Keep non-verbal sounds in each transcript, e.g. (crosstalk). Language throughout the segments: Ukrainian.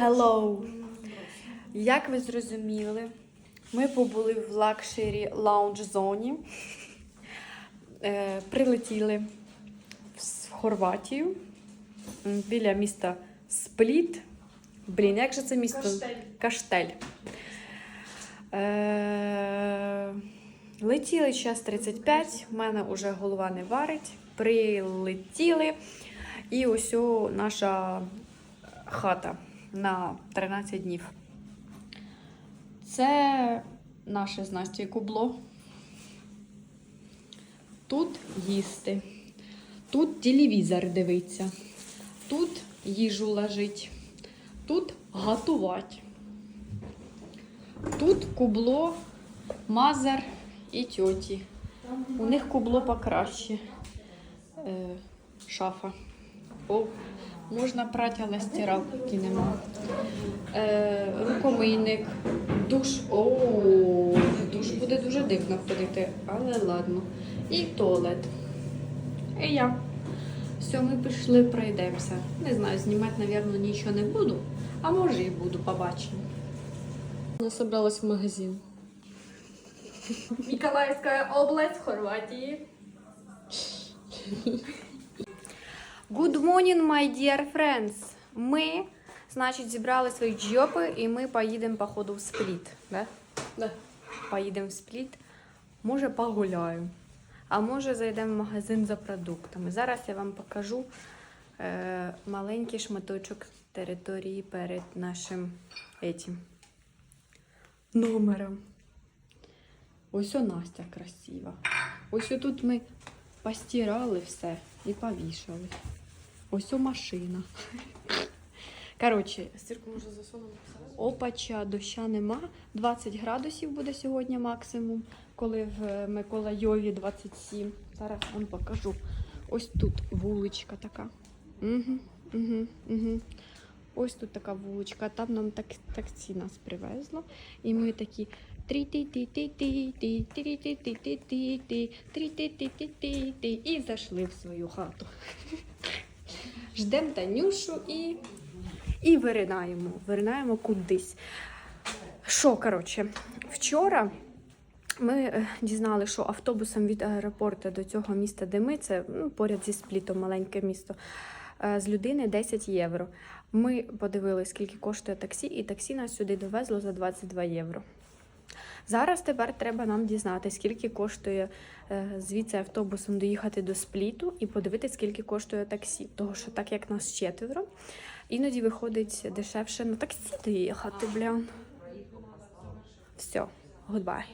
Hello! Як ви зрозуміли, ми побули в лакшері лаунж зоні, е, прилетіли в Хорватію біля міста Спліт. Блін, як же це місто? Каштель. Каштель. Е, летіли час 35, в мене вже голова не варить. Прилетіли. І ось наша хата на 13 днів. Це наше з Настю кубло. Тут їсти. Тут телевізор дивиться. Тут їжу лежить. Тут готувати. Тут кубло, мазар і тьоті. У них кубло покраще. Е, шафа. О, можна прати, але стиралки нема. Е, рукомийник, душ. О, душ буде дуже дивно ходити, але ладно. І туалет. І я. Все, ми пішли, пройдемося. Не знаю, знімати, мабуть, нічого не буду, а може і буду, побачимо. Она собралась в магазин. Миколаевская область, Хорватии. (laughs) Good morning, my dear friends. Ми, значить, зібрали свої джопи і ми поїдемо, походу, в спліт. Да? Да. Поїдемо в спліт. Може, погуляю. А може, зайдемо в магазин за продуктами. Зараз я вам покажу е, маленький шматочок території перед нашим етім, номером. Ось о Настя красива. Ось тут ми постирали все і повішали. Ось о машина. Коротше, Стирку можно засунуть сразу. опача, доща нема. 20 градусів буде сьогодні максимум, коли в Миколайові 27. Зараз вам покажу. Ось тут вуличка така. Угу, угу, угу. Ось тут така вуличка, там нам так, таксі нас привезло. І ми такі трі-ті-ті-ті-ті-ті, трі-ті-ті-ті-ті-ті, і зайшли в свою хату. Ждемо Танюшу і, і виринаємо. Виринаємо кудись. Що, коротше, вчора ми е, дізнали, що автобусом від аеропорту до цього міста, де ми, це ну, поряд зі сплітом, маленьке місто, е, з людини 10 євро. Ми подивилися, скільки коштує таксі, і таксі нас сюди довезло за 22 євро. Зараз тепер треба нам дізнати, скільки коштує е, звідси автобусом доїхати до спліту і подивитися, скільки коштує таксі. Того що так як нас четверо, іноді виходить дешевше на таксі доїхати, бля. Все, гудбай.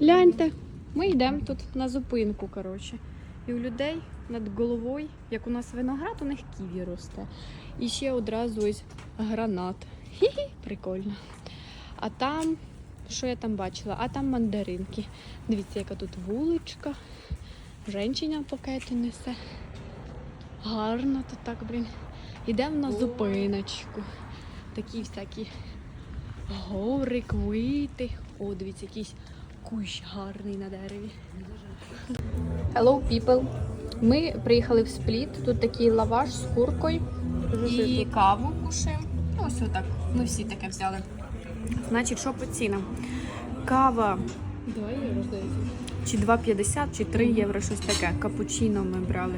Гляньте, ми йдемо тут на зупинку, коротше. І у людей над головою, як у нас виноград, у них ківі росте. І ще одразу ось гранат. Хі-хі, прикольно. А там, що я там бачила? А там мандаринки. Дивіться, яка тут вуличка. Женщина пакети несе. Гарно тут так, блін. Йдемо на зупиночку. Такі всякі гори, квіти. О, дивіться, якийсь кущ гарний на дереві. Hello, people. Ми приїхали в спліт. Тут такий лаваш з куркою і каву кушаємо. Ну, ось отак. Ми всі таке взяли. Значить, що по цінам? Кава Два евро, здається. чи 2,50, чи 3 євро, щось таке. Капучино ми брали.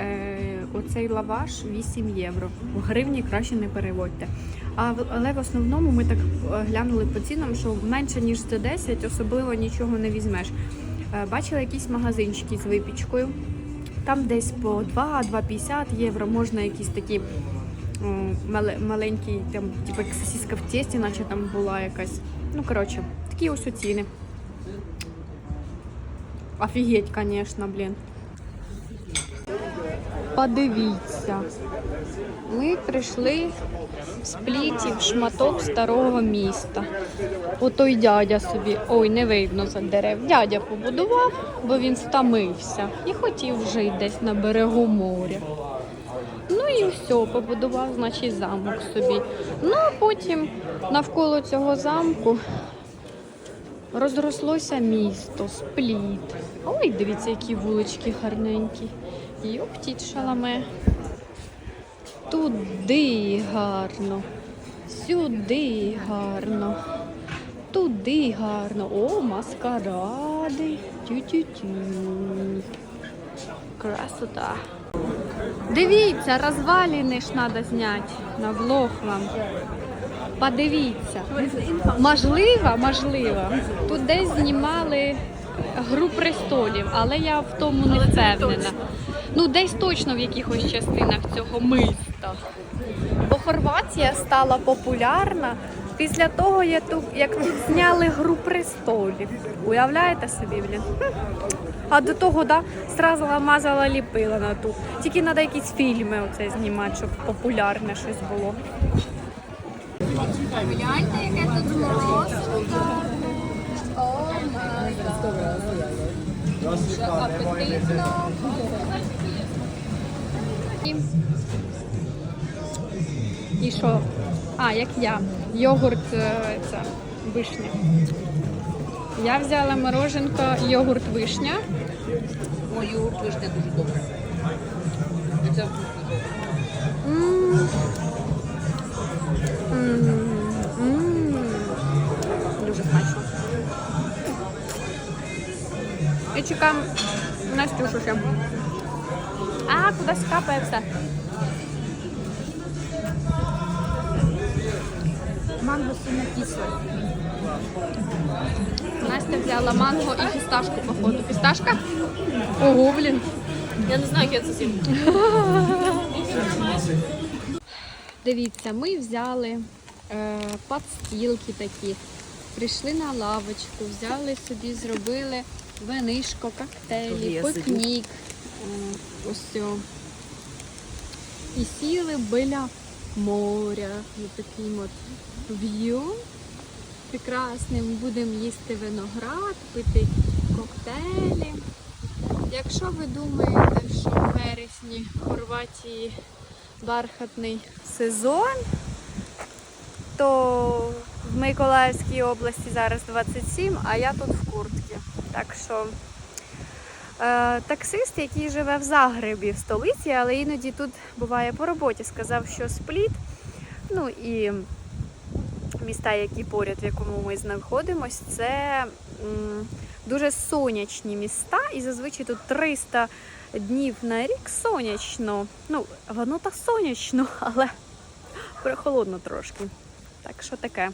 Е, оцей лаваш 8 євро. В гривні краще не переводьте. А але в основному ми так е, глянули по цінам, що менше ніж за 10 особливо нічого не візьмеш. Е, бачила якісь магазинчики з випічкою. Там десь по 2-2,50 євро можна якісь такі о, мале- маленькі, там, типу як сосиска в тесті, наче там була якась. Ну, коротше, такі ось ціни. Офігеть, звісно, блін. Подивіться. Ми прийшли в спліті в шматок старого міста. Отой дядя собі, ой, не видно за дерев. Дядя побудував, бо він стомився і хотів жити десь на берегу моря. Ну і все, побудував, значить, замок собі. Ну а потім навколо цього замку розрослося місто, спліт. Ой, дивіться, які вулички гарненькі. Йоптіть шаламе. Туди гарно. Сюди гарно. Туди гарно. О, маскаради. Тю-тю-тю. Красота. Дивіться, розваліни ж треба зняти на влог вам. Подивіться. Можливо, можливо. Тут десь знімали гру престолів, але я в тому не впевнена. Ну, десь точно в якихось частинах цього міста. Бо Хорватія стала популярна після того, як тут, як тут зняли гру престолів. Уявляєте собі, блін? А до того, да, зразу намазала ліпила на ту. Тільки треба якісь фільми оце знімати, щоб популярне щось було. Гляньте, яке тут морозиво. О, май апетитно. І що? А, як я. Йогурт е, це, вишня. Я взяла мороженко, йогурт вишня. Ой, йогурт вишня дуже добре. Це. Дуже смачно. І чекаємо Настюшу ще. А, кудись капає все. Манго сильно кисле. Настя взяла манго і фісташку, походу. Фісташка? Ого, блін. Я не знаю, як я це з'їм. Дивіться, ми взяли е, подстілки такі, прийшли на лавочку, взяли собі, зробили винишко, коктейлі, пикнік. Е, ось. І сіли біля моря. Ось таким от в'ю. Прекрасним будемо їсти виноград, пити коктейлі. Якщо ви думаєте, що в вересні в Хорватії бархатний сезон, то в Миколаївській області зараз 27, а я тут в куртці. Так що таксист, який живе в Загребі, в столиці, але іноді тут буває по роботі, сказав, що спліт. Ну і міста, які поряд, в якому ми знаходимося, це дуже сонячні міста, і зазвичай тут 300 днів на рік сонячно. Ну, воно та сонячно, (laughs) але прохолодно трошки. Так що таке.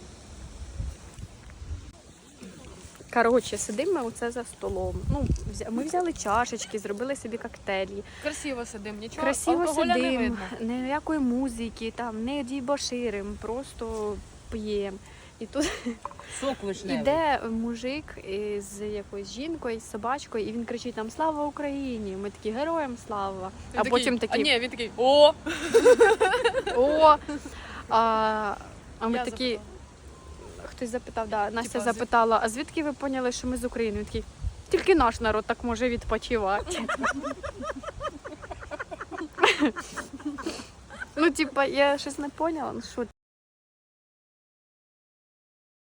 Коротше, сидимо ми оце за столом. Ну, взя- ми взяли чашечки, зробили собі коктейлі. Красиво сидим, нічого. Красиво алкоголя не сидимо, видно. ніякої музики, там не дібоширим, просто п'ємо. І тут сок вишневий. іде мужик з якоюсь жінкою, з собачкою, і він кричить там Слава Україні! Ми такі героям слава. Він а потім такі А ні, він такий, о! О! А, а ми Я такі. запитала. Хтось запитав, да. Настя звід- запитала, а звідки ви поняли, що ми з України? Він такий, тільки наш народ так може відпочивати. (laughs) ну, типа, я щось не поняла. Ну що,